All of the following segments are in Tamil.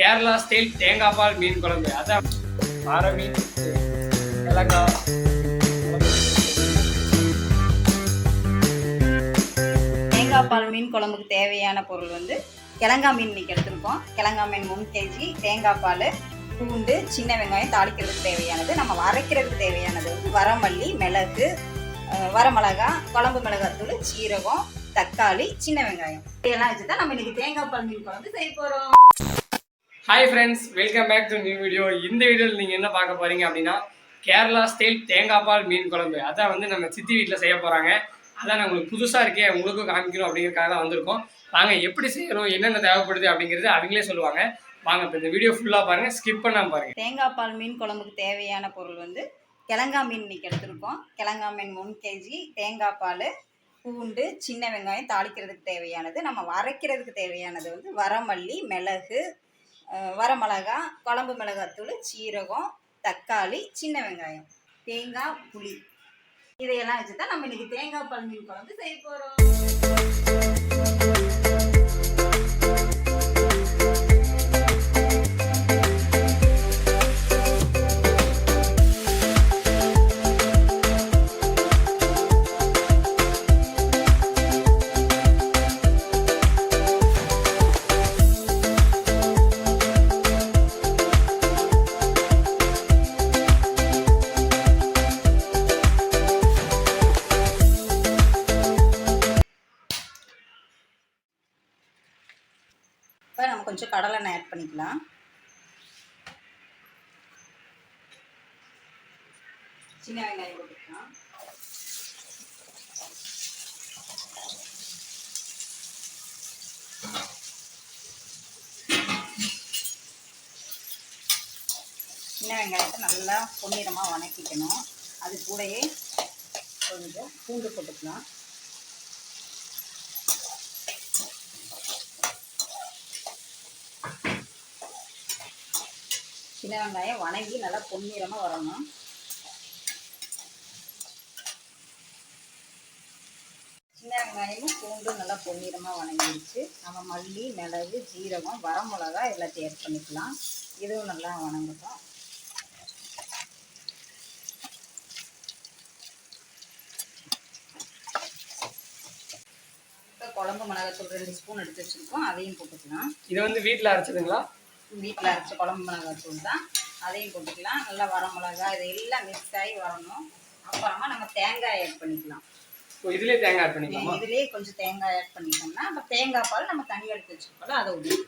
கேரளா ஸ்டைல் தேங்காய் பால் மீன் குழம்பு. அதான் பாறை மீன் கிழங்காய் தேங்காய் பால் மீன் குழம்புக்கு தேவையான பொருள் வந்து கிழங்கா மீன் இன்னைக்கு எடுத்திருக்கோம். கிழங்கா மீன் மூணு கேஜி தேங்காய் பால் பூண்டு சின்ன வெங்காயம் தாளிக்கிறதுக்கு தேவையானது. நம்ம வரைக்கிறதுக்கு தேவையானது வந்து வரமல்லி மிளகு வரமிளகா குழம்பு மிளகாத்தூள் சீரகம் தக்காளி சின்ன வெங்காயம். இதெல்லாம் வச்சு தான் நம்ம இன்னைக்கு தேங்காய் பால் மீன் குழம்பு செய்ய போகிறோம் hi friends welcome back to new video இந்த வீடியோவில் நீங்கள் என்ன பார்க்க போகிறீங்க அப்படின்னா கேரளா ஸ்டைல் தேங்காய் பால் மீன் குழம்பு. அதான் வந்து நம்ம சித்தி வீட்டில் செய்ய போகிறாங்க அதான் உங்களுக்கு புதுசாக இருக்கே உங்களுக்கும் காமிக்கணும் அப்படிங்கிறதுக்காக தான் வந்திருக்கோம். வாங்க எப்படி செய்யணும் என்னென்ன தேவைப்படுது அப்படிங்கிறது அவங்களே சொல்லுவாங்க. வாங்க இப்போ இந்த வீடியோ ஃபுல்லாக பாருங்கள் ஸ்கிப் பண்ணாமல் பாருங்கள் தேங்காய் பால் மீன் குழம்புக்கு தேவையான பொருள் வந்து கிழங்கா மீன் இன்றைக்கி எடுத்திருக்கோம். கிழங்கா மீன் ஒன் கேஜி தேங்காய் பால் பூண்டு சின்ன வெங்காயம் தாளிக்கிறதுக்கு தேவையானது. நம்ம வரைக்கிறதுக்கு தேவையானது வந்து வரமல்லி மிளகு வரமிளகா குழம்பு மிளகாத்தூள் சீரகம் தக்காளி சின்ன வெங்காயம் தேங்காய் புளி. இதையெல்லாம் வச்சு தான் நம்ம இன்னைக்கு தேங்காய் பால் குழம்பு செய்ய போகிறோம் ஆட் பண்ணிக்கலாம். சின்ன வெங்காயம் போட்டுக்கலாம். சின்ன வெங்காயத்தை நல்லா பொன்னிறமாக வணக்கிக்கணும். அது கூடயே கொஞ்சம் பூண்டு போட்டுக்கலாம். சின்ன வெங்காயம் வணங்கி நல்லா பொன்னிறமாக வரணும். சின்ன வெங்காயமும் பூண்டும் நல்லா பொன்னிறமாக வணங்கிடுச்சு. நம்ம மல்லி மிளகு ஜீரகம் வரமிளகா எல்லாத்தையும் ஆட் பண்ணிக்கலாம். இதுவும் நல்லா வணங்கட்டும். இப்போ குழம்பு மிளகாத்தூள் ரெண்டு ஸ்பூன் எடுத்து வச்சுருக்கோம். அதையும் போட்டுக்கலாம். இது வந்து வீட்டில் அரைச்சதுங்களா வீட்டில் அரைச்ச குழம்பு மிளகாய் தூள் தான் அதையும் போட்டுக்கலாம். நல்லா வரமிளகா இது எல்லாம் மிக்ஸ் ஆகி வரணும். அப்புறமா நம்ம தேங்காய் ஆட் பண்ணிக்கலாம். இதுலேயே தேங்காய் ஆட் பண்ணிக்கலாமா? இதுலேயே கொஞ்சம் தேங்காய் ஆட் பண்ணிட்டோம்னா அப்போ தேங்காய் பால் நம்ம தண்ணி எடுத்து வச்சுருக்கோம் அதை விடும்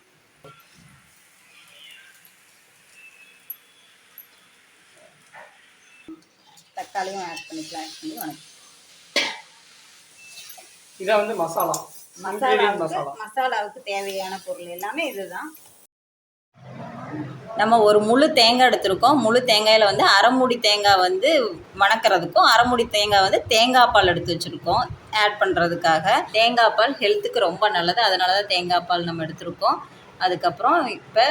தக்காளியும் ஆட் பண்ணிக்கலாம் ஆட் பண்ணி வணக்கம். இதை வந்து மசாலா. மசாலாவுக்கு மசாலாவுக்கு தேவையான பொருள் எல்லாமே இதுதான். நம்ம ஒரு முழு தேங்காய் எடுத்திருக்கோம். முழு தேங்காயில் வந்து அரைமுடி தேங்காய் வந்து வணக்கிறதுக்கும் அரைமுடி தேங்காய் வந்து தேங்காய் பால் எடுத்து வச்சுருக்கோம். ஆட் பண்ணுறதுக்காக தேங்காய் பால் ஹெல்த்துக்கு ரொம்ப நல்லது. அதனால தான் தேங்காய் பால் நம்ம எடுத்திருக்கோம். அதுக்கப்புறம் இப்போ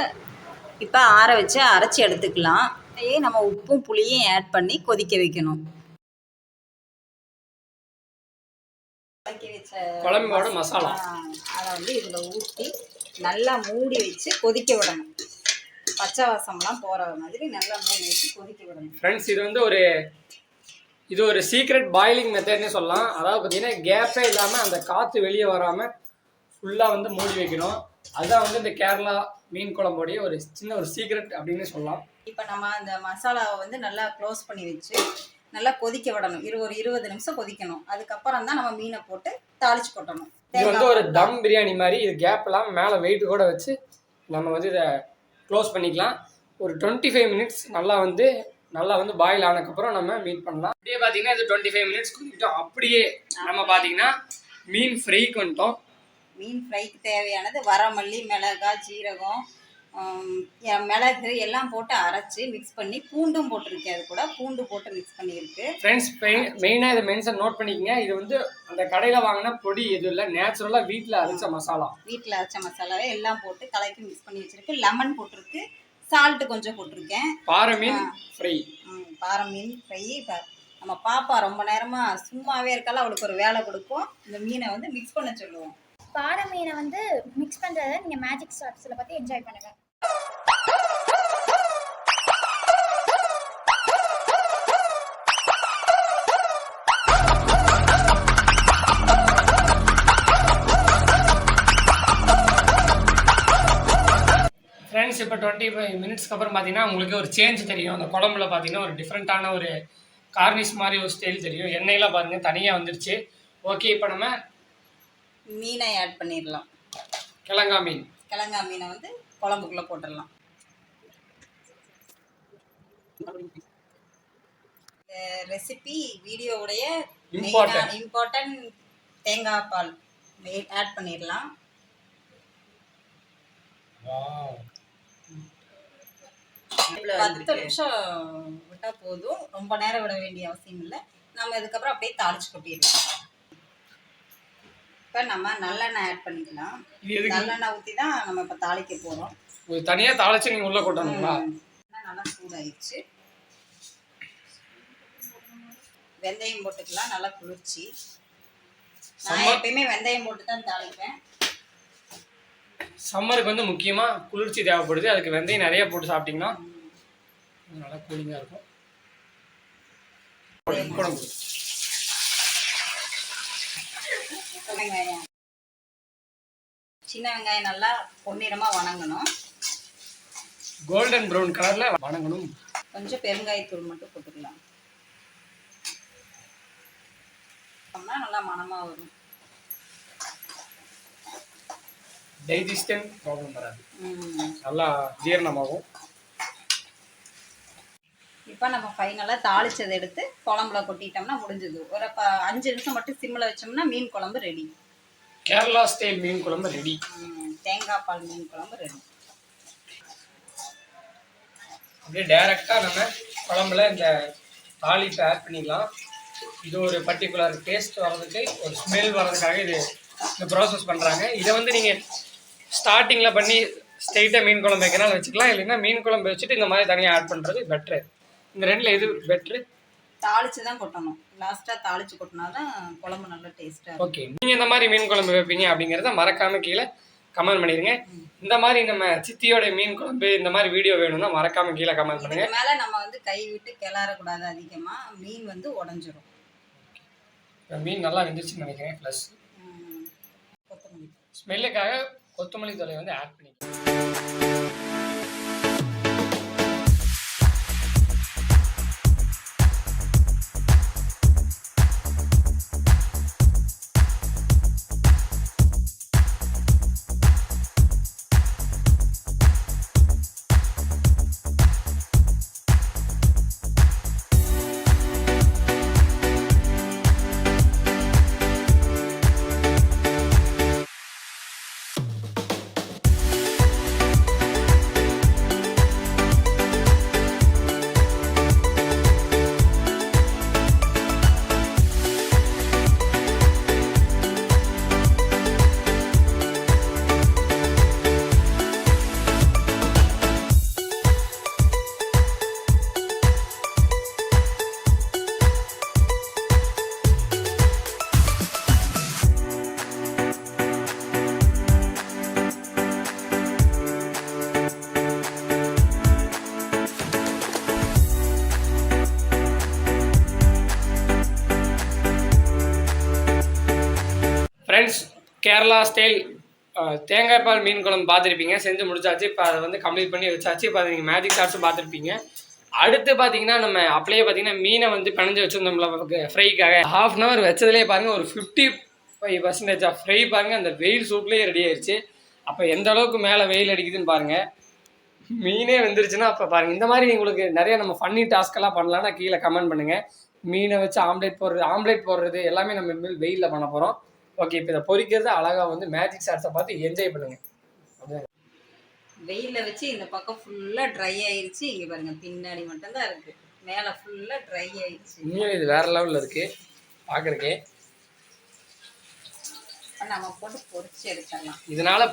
இப்போ ஆற வச்சு அரைச்சி எடுத்துக்கலாம். நம்ம உப்பும் புளியும் ஆட் பண்ணி கொதிக்க வைக்கணும். குழம்போட மசாலா. அதை வந்து இதில் ஊற்றி நல்லா மூடி வச்சு கொதிக்க விடணும். பச்சை வாசம்லாம் போகிற மாதிரி நல்லா மூடி வச்சு கொதிக்க விடணும். ஃப்ரெண்ட்ஸ் இது வந்து ஒரு இது ஒரு சீக்ரெட் பாயிலிங் மெத்தட்னே சொல்லலாம். அதாவது பார்த்தீங்கன்னா கேப்பே இல்லாமல் அந்த காற்று வெளியே வராமல் ஃபுல்லாக வந்து மூடி வைக்கணும். அதுதான் வந்து இந்த கேரளா மீன் குழம்போடைய ஒரு சின்ன ஒரு சீக்ரெட் அப்படின்னு சொல்லலாம். இப்போ நம்ம அந்த மசாலாவை வந்து நல்லா க்ளோஸ் பண்ணி வச்சு நல்லா கொதிக்க விடணும். இரு ஒரு இருபது நிமிஷம் கொதிக்கணும். அதுக்கப்புறம் தான் நம்ம மீனை போட்டு தாளிச்சு கொட்டணும். இது வந்து ஒரு தம் பிரியாணி மாதிரி இது கேப் இல்லாமல் மேலே வெயிட் கூட வச்சு நம்ம வந்து இதை க்ளோஸ் பண்ணிக்கலாம். ஒரு டுவெண்ட்டி ஃபைவ் மினிட்ஸ் நல்லா வந்து நல்லா வந்து பாயில் ஆனதுக்கப்புறம் நம்ம மீட் பண்ணலாம். அப்படியே பார்த்தீங்கன்னா இது டுவெண்ட்டி ஃபைவ் மினிட்ஸ் குடிக்கிட்டோம் அப்படியே நம்ம பார்த்தீங்கன்னா மீன் ஃப்ரைக்கு வந்துட்டோம். மீன் ஃப்ரைக்கு தேவையானது வரமல்லி மிளகா ஜீரகம் ஆம், எ- மிளகு எல்லாம் போட்டு அரைச்சி மிக்ஸ் பண்ணி பூண்டும் போட்டிருக்கு அது கூட பூண்டு போட்டு மிக்ஸ் பண்ணியிருக்கு. ஃப்ரெண்ட்ஸ் மெயினாக இதை மென்ஷன் நோட் பண்ணிக்கங்க. இது வந்து அந்த கடையில் வாங்கின பொடி எதுவும் இல்லை. நேச்சுரலாக வீட்டில் அரைச்ச மசாலா. வீட்டில் அரைச்ச மசாலாவை எல்லாம் போட்டு கலக்கி மிக்ஸ் பண்ணி வச்சிருக்கு. லெமன் போட்டிருக்கு. சால்ட் கொஞ்சம் போட்டிருக்கேன். பாறை மீன் ஃப்ரை பாறை மீன் ஃப்ரை இப்போ நம்ம பாப்பா ரொம்ப நேரமாக சும்மாவே இருக்கால அவளுக்கு ஒரு வேலை கொடுப்போம். இந்த மீனை வந்து மிக்ஸ் பண்ண சொல்லுவோம். பாறை மீனை வந்து மிக்ஸ் பண்ணுறத நீங்கள் மேஜிக் ஷார்ட்ஸில் பார்த்து என்ஜாய் பண்ணுங்கள் ஃப்ரெண்ட்ஸ் இப்போ டுவெண்ட்டி ஃபைவ் மினிட்ஸ்க்கு அப்புறம் பார்த்தீங்கன்னா உங்களுக்கு ஒரு சேஞ்ச் தெரியும். அந்த குழம்புல பார்த்தீங்கன்னா ஒரு டிஃப்ரெண்ட்டான ஒரு கார்னிஷ் மாதிரி ஒரு ஸ்டைல் தெரியும். எண்ணெயெல்லாம் பார்த்தீங்கன்னா தனியாக வந்துருச்சு. ஓகே இப்போ நம்ம மீனை ஆட் பண்ணிடலாம். கிழங்கா மீன். கிழங்கா மீனை வந்து குழம்புக்குள்ளே போட்டுடலாம். இந்த ரெசிபி வீடியோவுடைய. இம்பார்ட்டன்ட் தேங்காய் பால் ஆட் பண்ணிடலாம். பத்து நிமிஷம் விட்டால் போதும். ரொம்ப நேரம் விட வேண்டிய அவசியம் இல்லை. நம்ம இதுக்கப்புறம் அப்படியே தாளிச்சு கொட்டிடலாம். இப்போ நம்ம நல்லெண்ணெய் ஆட் பண்ணிக்கலாம். இது நல்லெண்ணெய் ஊற்றி தான் நம்ம இப்போ தாளிக்க போகிறோம் ஒரு தனியாக தாளிச்சு நீங்கள் உள்ளே கொட்டணுங்களா? நல்லா சூடாயிடுச்சு. வெந்தயம் போட்டுக்கலாம் நல்லா குளிர்ச்சி. நான் எப்பயுமே வெந்தயம் போட்டு தான் தாளிப்பேன். சம்மருக்கு வந்து முக்கியமாக குளிர்ச்சி தேவைப்படுது. அதுக்கு வெந்தயம் நிறைய போட்டு சாப்பிட்டீங்கன்னா நல்லா கூலிங்காக இருக்கும். குழம்பு வெங்காயம் சின்ன வெங்காயம் நல்லா பொன்னிறமாக வணங்கணும். கோல்டன் ப்ரௌன் கலரில் வணங்கணும். கொஞ்சம் பெருங்காயத்தூள் மட்டும் போட்டுக்கலாம். நல்லா மணமாக வரும். டைஜஸ்டன் ப்ராப்ளம் வராது. நல்லா ஜீரணமாகும். இப்போ நம்ம ஃபைனலாக தாளிச்சதை எடுத்து குழம்புல கொட்டிட்டோம்னா முடிஞ்சது. ஒரு ப அஞ்சு நிமிஷம் மட்டும் சிம்மில் வச்சோம்னா மீன் குழம்பு ரெடி கேரளா ஸ்டைல் மீன் குழம்பு ரெடி தேங்காய் பால் மீன் குழம்பு ரெடி அப்படியே டைரெக்டாக நம்ம குழம்புல இந்த தாளிப்பை ஆட் பண்ணிக்கலாம். இது ஒரு பர்டிகுலர் டேஸ்ட் வர்றதுக்கு ஒரு ஸ்மெல் வர்றதுக்காக இது இந்த ப்ராசஸ் பண்ணுறாங்க இதை வந்து நீங்கள் ஸ்டார்டிங்கில் பண்ணி ஸ்ட்ரெயிட்டாக மீன் குழம்பு வைக்கனாலும் வச்சுக்கலாம். இல்லைன்னா மீன் குழம்பு வச்சுட்டு இந்த மாதிரி தனியாக ஆட் பண்ணுறது பெட்ரு இந்த ரெண்டில் எது பெட்ரு தாளிச்சு தான் கொட்டணும் லாஸ்ட்டாக தாளிச்சு கொட்டினா தான் குழம்பு நல்லா டேஸ்ட்டாக இருக்கும் ஓகே நீங்கள் இந்த மாதிரி மீன் குழம்பு வைப்பீங்க அப்படிங்கிறத மறக்காமல் கீழே கமெண்ட் பண்ணிடுங்க இந்த மாதிரி நம்ம சித்தியோட மீன் குழம்பு இந்த மாதிரி வீடியோ வேணும்னா மறக்காமல் கீழே கமெண்ட் பண்ணுங்கள் இதுக்கு மேலே நம்ம வந்து கை விட்டு கிளறக்கூடாது அதிகமாக மீன் வந்து உடஞ்சிரும். மீன் நல்லா வெந்துருச்சுன்னு நினைக்கிறேன். ப்ளஸ் ஸ்மெல்லுக்காக கொத்தமல்லி. தழை வந்து ஆட் பண்ணிக்கலாம் கேரளா ஸ்டைல் தேங்காய் பால் மீன் குழம்பு பார்த்துருப்பீங்க. செஞ்சு முடிச்சாச்சு. இப்போ அதை வந்து கம்ப்ளீட் பண்ணி வச்சாச்சு. இப்போ அதை நீங்கள் மேஜிக் ஷார்ட்ஸும் பார்த்துருப்பீங்க. அடுத்து பார்த்தீங்கன்னா நம்ம அப்படியே பார்த்தீங்கன்னா மீனை வந்து பிணைஞ்சு வச்சுருந்தோம்ல ஃப்ரைக்காக ஹாஃப் அன் ஹவர் வச்சதுலேயே பாருங்கள் ஒரு fifty five percentage of fry பாருங்கள் அந்த வெயில் சூப்லேயே ரெடி ஆயிடுச்சு அப்போ எந்த அளவுக்கு மேலே வெயில் அடிக்குதுன்னு பாருங்கள் மீனே வந்துருச்சுன்னா அப்போ பாருங்கள் இந்த மாதிரி உங்களுக்கு நிறைய நம்ம ஃபன்னி டாஸ்க்கெல்லாம் பண்ணலான்னா கீழே கமெண்ட் பண்ணுங்கள் மீனை வச்சு ஆம்லேட் போடுறது ஆம்லேட் போடுறது எல்லாமே நம்ம வெயிலில் பண்ண போகிறோம் ஓகே இப்போ இதை பொரிக்கிறது அழகாக வந்து மேஜிக் ஷாட்ஸை பார்த்து என்ஜாய் பண்ணுங்கள் வெயிலில் வச்சு இந்த பக்கம் ஃபுல்லாக ட்ரை ஆயிருச்சு. இங்கே பாருங்க பின்னாடி மட்டும்தான் இருக்கு. மேலே ஃபுல்லாக ட்ரை ஆயிருச்சு. உண்மையிலே இது வேறு லெவலில் இருக்குது பார்க்குறக்கே நம்ம போட்டு பொரிச்சு எடுத்துடலாம். இதனால்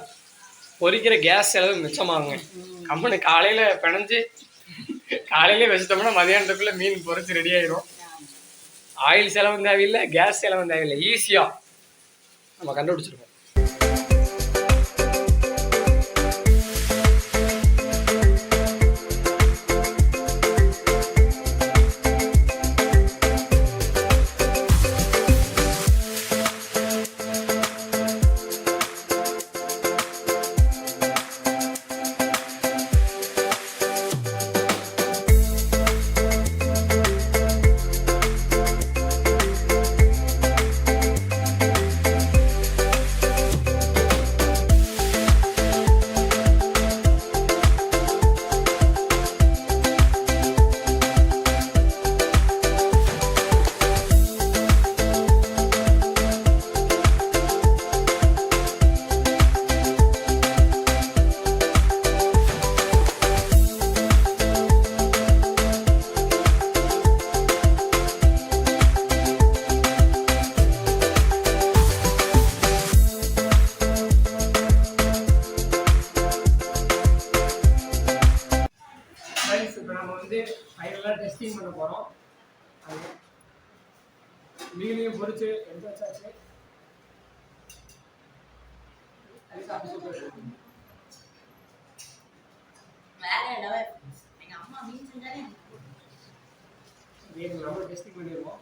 பொரிக்கிற கேஸ் செலவு மிச்சமாகுங்க. கம்மனு காலையில் பிணைஞ்சு காலையிலே வச்சிட்டோம்னா மதியானத்துக்குள்ளே மீன் பொரிச்சு ரெடி ஆயிடும் ஆயில் செலவும் தேவையில்லை கேஸ் செலவும் தேவையில்லை. ஈஸியாக நம்ம கண்டுபிடிச்சிருக்கோம் ஃப்ரெண்ட்ஸ் இப்போ நம்ம வந்து ஃபைனலாக டெஸ்டிங் பண்ண போகிறோம் அது மீனையும் பொரிச்சு எடுத்து வச்சாச்சு. நம்ம டெஸ்டிங் பண்ணிடுவோம்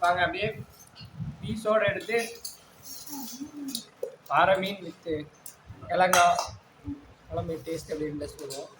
வாங்க அப்படியே பீஸோடு எடுத்து பாறை மீன் வித்து கிழங்கா குழம்பு டேஸ்ட் எப்படி இருந்தால் சொல்லுவோம்.